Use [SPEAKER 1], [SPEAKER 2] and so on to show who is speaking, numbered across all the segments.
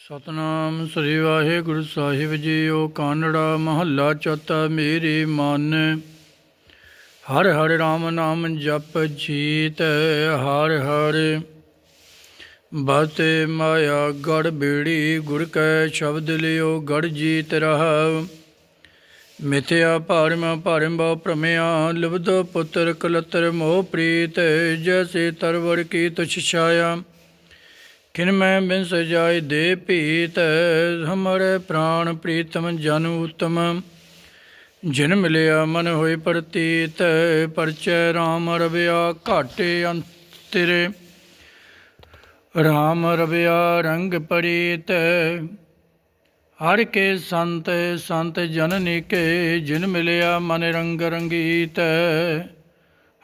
[SPEAKER 1] ਸਤਨਾਮ ਸ੍ਰੀ ਵਾਹਿਗੁਰੂ ਸਾਹਿਬ ਜੀਓ, ਕਾਨੜਾ ਮਹੱਲਾ ਚੌਥਾ ਮੇਰੇ ਮਨ। ਹਰ ਹਰ ਰਾਮ ਨਾਮ ਜਪ ਜੀਤ, ਹਰ ਹਰ ਬਤੇ ਮਾਇਆ, ਗੜ ਬੀੜੀ, ਗੁਰ ਕੈ ਸ਼ਬਦ ਲਿਓ, ਗੜ ਜੀਤ ਰਹਾਉ ਮਿਥਿਆ ਭਰਮ ਭਰਮ ਬਹੁ ਭ੍ਰਮਿਆ ਲਬਦੋ ਪੁੱਤਰ ਕਲਤਰ ਮੋਹ ਪ੍ਰੀਤ, ਜੈਸੇ ਤਰਵਰ ਕੀ ਤੁਛ ਛਾਇਆ। ਕਿਨ ਮੈਂ ਬਿਨ ਸਜਾਇ ਦੇ ਭੀਤ, ਹਮਰੇ ਪ੍ਰਾਣ ਪ੍ਰੀਤਮ ਜਨ ਉਤਮ। ਜਿਨ ਮਿਲਿਆ ਮਨ ਹੋਏ ਪ੍ਰਤੀਤ, ਪਰਚੈ RAM ਰਵਿਆ ਘਾਟੇ ਅੰਤਰੇ। RAM ਰਵਿਆ ਰੰਗ ਪਰੀਤ, ਹਰ ਕੇ ਸੰਤ ਸੰਤ ਜਨ ਨੀਕੇ। ਜਿਨ ਮਿਲਿਆ ਮਨ ਰੰਗ ਰੰਗੀਤ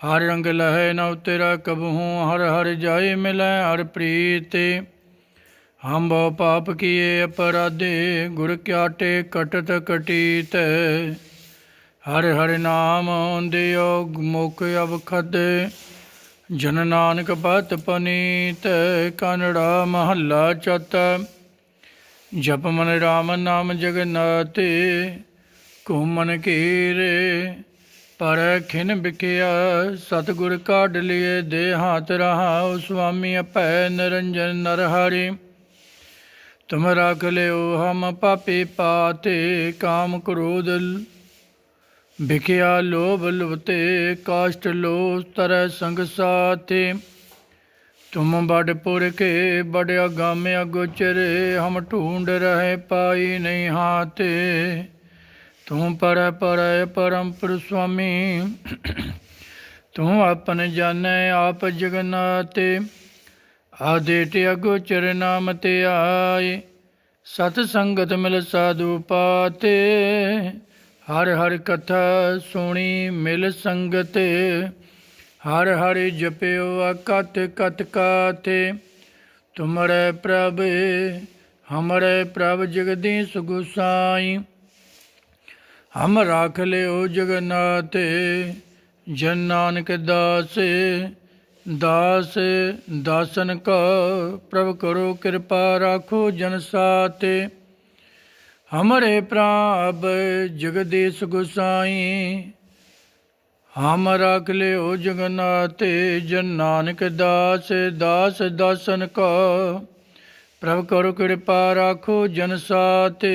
[SPEAKER 1] ਹਰ ਰੰਗ ਲਹੈ ਨਉ ਤੇਰਾ ਕਬਹੂ, ਹਰ ਹਰ ਜਾਏ ਮਿਲੈ ਹਰ ਪ੍ਰੀਤ। ਹਮ ਬਹੁ ਪਾਪ ਕੀਏ ਅਪਰਾਧੇ, ਗੁਰ ਕਿਆਟੇ ਕਟਤ ਕਟੀਤ। ਹਰ ਹਰ ਨਾਮ ਦਿਓ ਮੁਖ ਅਵਖਦ, ਜਨ ਨਾਨਕ ਪਤ ਪਨੀਤ, ਕਨੜਾ ਮਹੱਲਾ ਚਤ। ਜਪ ਮਨ ਰਾਮ ਨਾਮ ਜਗਨਾਤੇ ਘੁਮਨ ਕੀਰੇ ਪਰ ਖਿਨ ਬਿਕਿਆ ਸਤਿਗੁਰ ਕਾਢ ਲਿਏ ਦੇ ਹਾਥ ਰਹਾਉ ਸੁਆਮੀ ਭੈ ਨਿਰੰਜਨ ਨਰ ਹਰਿ। ਤੁਮ ਰਖ ਲਿਓ ਹਮ ਪਾਪੀ ਪਾਤੇ, ਕਾਮ ਕ੍ਰੋਧ ਬਿਕਿਆ ਲੋਭ ਲੁਭਤੇ, ਕਾਸ਼ਟ ਲੋ ਤਰੈ ਸੰਗ ਸਾਥੇ। ਤੁਮ ਬੜ ਪੁਰ ਕੇ ਬੜ ਅਗਾਮ ਅਗੋਚਰੇ, ਹਮ ਢੂੰਡ ਰਹੇ ਪਾਈ ਨਹੀਂ ਹਾਤੇ ਤੂੰ ਪਰ ਪਰ ਪਰਮਪੁਰ ਸੁਆਮੀ ਤੂੰ ਆਪਨ ਜਾਣੈ ਆਪ ਜਗਨਾਤੇ ਆਦੇਟ ਅਗੋਚਰ ਨਾਮ ਤੇ ਆਏ। ਸਤ ਸੰਗਤ ਮਿਲ ਸਾਧੂ ਪਾਤੇ। ਹਰ ਹਰ ਕਥਾ ਸੁਣੀ ਮਿਲ ਸੰਗਤ। ਹਰ ਹਰ ਜਪਿਓ ਅਕਤ ਕਤ ਕਾਤੇ ਤੁਮਰੇ ਪ੍ਰਭ, ਹਮਰੇ ਪ੍ਰਭ ਜਗਦੀਸ਼ ਗੁਸਾਈ। ਹਮ ਰਾਖ ਲਿਓ ਜਗਨਾਤੇ ਜਨ ਨਾਨਕ ਦਾਸ ਦਾਸ, ਦਾਸਨ ਕਾ ਪ੍ਰਭ ਕਰੋ ਕਿਰਪਾ ਰਾਖੋ ਜਨ ਸਾਤੇ ਹਮਰੇ ਪ੍ਰਭ ਜਗਦੀਸ਼ ਗੁਸਾਈ, ਹਮ ਰਾਖ ਲਿਓ ਜਗਨਾਤੇ ਜਨ ਨਾਨਕ ਦਾਸ ਦਾਸ ਦਾਸਨ ਕਾ ਪ੍ਰਭ ਕਰੋ ਕਿਰਪਾ ਰਾਖੋ ਜਨ ਸਾਤੇ